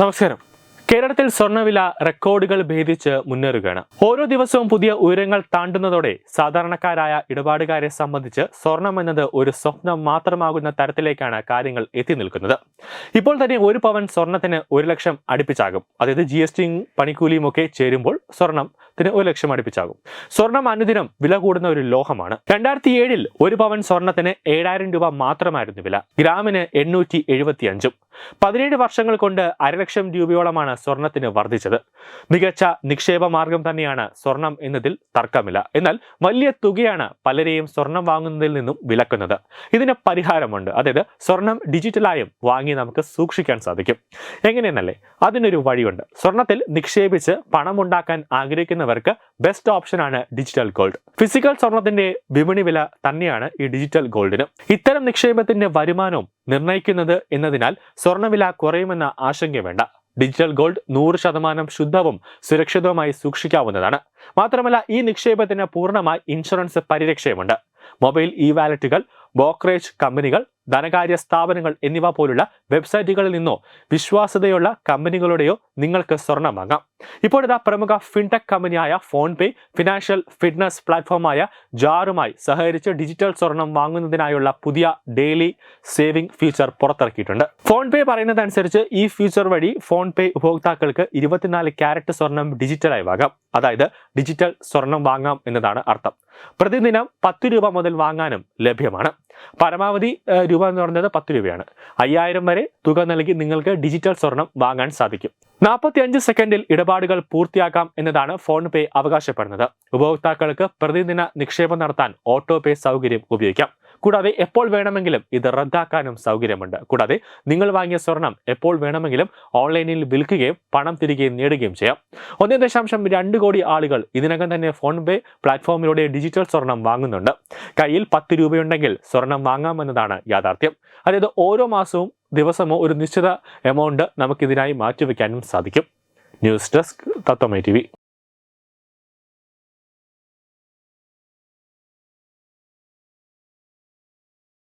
നമസ്കാരം. കേരളത്തിൽ സ്വർണവില റെക്കോർഡുകൾ ഭേദിച്ച് മുന്നേറുകയാണ്. ഓരോ ദിവസവും പുതിയ ഉയരങ്ങൾ താണ്ടുന്നതോടെ സാധാരണക്കാരായ ഇടപാടുകാരെ സംബന്ധിച്ച് സ്വർണം എന്നത് ഒരു സ്വപ്നം മാത്രമാകുന്ന തരത്തിലേക്കാണ് കാര്യങ്ങൾ എത്തി നിൽക്കുന്നത്. ഇപ്പോൾ തന്നെ ഒരു പവൻ സ്വർണത്തിന് ഒരു ലക്ഷം അടുപ്പിച്ചാകും. അതായത് ജി എസ് ടിയും പണിക്കൂലിയും ഒക്കെ ചേരുമ്പോൾ സ്വർണത്തിന് ഒരു ലക്ഷം അടുപ്പിച്ചാകും. സ്വർണം അനുദിനം വില കൂടുന്ന ഒരു ലോഹമാണ്. രണ്ടായിരത്തി ഏഴിൽ ഒരു പവൻ സ്വർണത്തിന് ഏഴായിരം രൂപ മാത്രമായിരുന്നു വില. ഗ്രാമിന് എണ്ണൂറ്റി എഴുപത്തി അഞ്ചും പതിനേഴ് വർഷങ്ങൾ കൊണ്ട് അരലക്ഷം രൂപയോളമാണ് സ്വർണത്തിന് വർദ്ധിച്ചത്. മികച്ച നിക്ഷേപ മാർഗം തന്നെയാണ് സ്വർണം എന്നതിൽ തർക്കമില്ല. എന്നാൽ വലിയ തുകയാണ് പലരെയും സ്വർണം വാങ്ങുന്നതിൽ നിന്നും വിലക്കുന്നത്. ഇതിന് പരിഹാരമുണ്ട്. അതായത് സ്വർണം ഡിജിറ്റലായും വാങ്ങി നമുക്ക് സൂക്ഷിക്കാൻ സാധിക്കും. എങ്ങനെയെന്നല്ലേ? അതിനൊരു വഴിയുണ്ട്. സ്വർണത്തിൽ നിക്ഷേപിച്ച് പണമുണ്ടാക്കാൻ ആഗ്രഹിക്കുന്നവർക്ക് ബെസ്റ്റ് ഓപ്ഷനാണ് ഡിജിറ്റൽ ഗോൾഡ് ഫിസിക്കൽ സ്വർണത്തിന്റെ വിപണി വില തന്നെയാണ് ഈ ഡിജിറ്റൽ ഗോൾഡിന് ഇത്തരം നിക്ഷേപത്തിന്റെ വരുമാനവും നിർണയിക്കുന്നത് എന്നതിനാൽ സ്വർണവില കുറയുമെന്ന ആശങ്ക വേണ്ട. ഡിജിറ്റൽ ഗോൾഡ് നൂറ് ശതമാനം ശുദ്ധവും സുരക്ഷിതവുമായി സൂക്ഷിക്കാവുന്നതാണ്. മാത്രമല്ല ഈ നിക്ഷേപത്തിന് പൂർണമായി ഇൻഷുറൻസ് പരിരക്ഷയുമുണ്ട്. മൊബൈൽ ഇ വാലറ്റുകൾ ബ്രോക്കറേജ് കമ്പനികൾ ധനകാര്യ സ്ഥാപനങ്ങൾ എന്നിവ പോലുള്ള വെബ്സൈറ്റുകളിൽ നിന്നോ വിശ്വാസ്യതയുള്ള കമ്പനികളുടെയോ നിങ്ങൾക്ക് സ്വർണം വാങ്ങാം. ഇപ്പോഴിതാ പ്രമുഖ ഫിൻടെക് കമ്പനിയായ ഫോൺ പേ ഫിനാൻഷ്യൽ ഫിറ്റ്നസ് പ്ലാറ്റ്ഫോമായ ജാറുമായി സഹകരിച്ച് ഡിജിറ്റൽ സ്വർണം വാങ്ങുന്നതിനായുള്ള പുതിയ ഡെയിലി സേവിംഗ് ഫീച്ചർ പുറത്തിറക്കിയിട്ടുണ്ട്. ഫോൺ പേ പറയുന്നതനുസരിച്ച് ഈ ഫീച്ചർ വഴി ഫോൺ പേ ഉപഭോക്താക്കൾക്ക് ഇരുപത്തിനാല് ക്യാരറ്റ് സ്വർണം ഡിജിറ്റലായി വാങ്ങാം. അതായത് ഡിജിറ്റൽ സ്വർണം വാങ്ങാം എന്നതാണ് അർത്ഥം. പ്രതിദിനം പത്ത് രൂപ മുതൽ വാങ്ങാനും ലഭ്യമാണ്. പരമാവധി രൂപ എന്ന് പറയുന്നത് പത്ത് രൂപയാണ്. അയ്യായിരം വരെ തുക നൽകി നിങ്ങൾക്ക് ഡിജിറ്റൽ സ്വർണം വാങ്ങാൻ സാധിക്കും. നാൽപ്പത്തി അഞ്ച് സെക്കൻഡിൽ ഇടപാടുകൾ പൂർത്തിയാക്കാം എന്നതാണ് ഫോൺ പേ അവകാശപ്പെടുന്നത്. ഉപഭോക്താക്കൾക്ക് പ്രതിദിന നിക്ഷേപം നടത്താൻ ഓട്ടോ പേ സൗകര്യം ഉപയോഗിക്കാം. കൂടാതെ എപ്പോൾ വേണമെങ്കിലും ഇത് റദ്ദാക്കാനും സൗകര്യമുണ്ട്. കൂടാതെ നിങ്ങൾ വാങ്ങിയ സ്വർണം എപ്പോൾ വേണമെങ്കിലും ഓൺലൈനിൽ വിൽക്കുകയും പണം തിരികെ നേടുകയും ചെയ്യാം. ഒന്നേ ദശാംശം രണ്ട് കോടി ആളുകൾ ഇതിനകം തന്നെ ഫോൺ പേ പ്ലാറ്റ്ഫോമിലൂടെ ഡിജിറ്റൽ സ്വർണം വാങ്ങുന്നുണ്ട്. കയ്യിൽ പത്ത് രൂപയുണ്ടെങ്കിൽ സ്വർണം വാങ്ങാമെന്നതാണ് യാഥാർത്ഥ്യം. അതായത് ഓരോ മാസവും ദിവസമോ ഒരു നിശ്ചിത എമൗണ്ട് നമുക്കിതിനായി മാറ്റിവെക്കാനും സാധിക്കും. News desk തത്വമേ T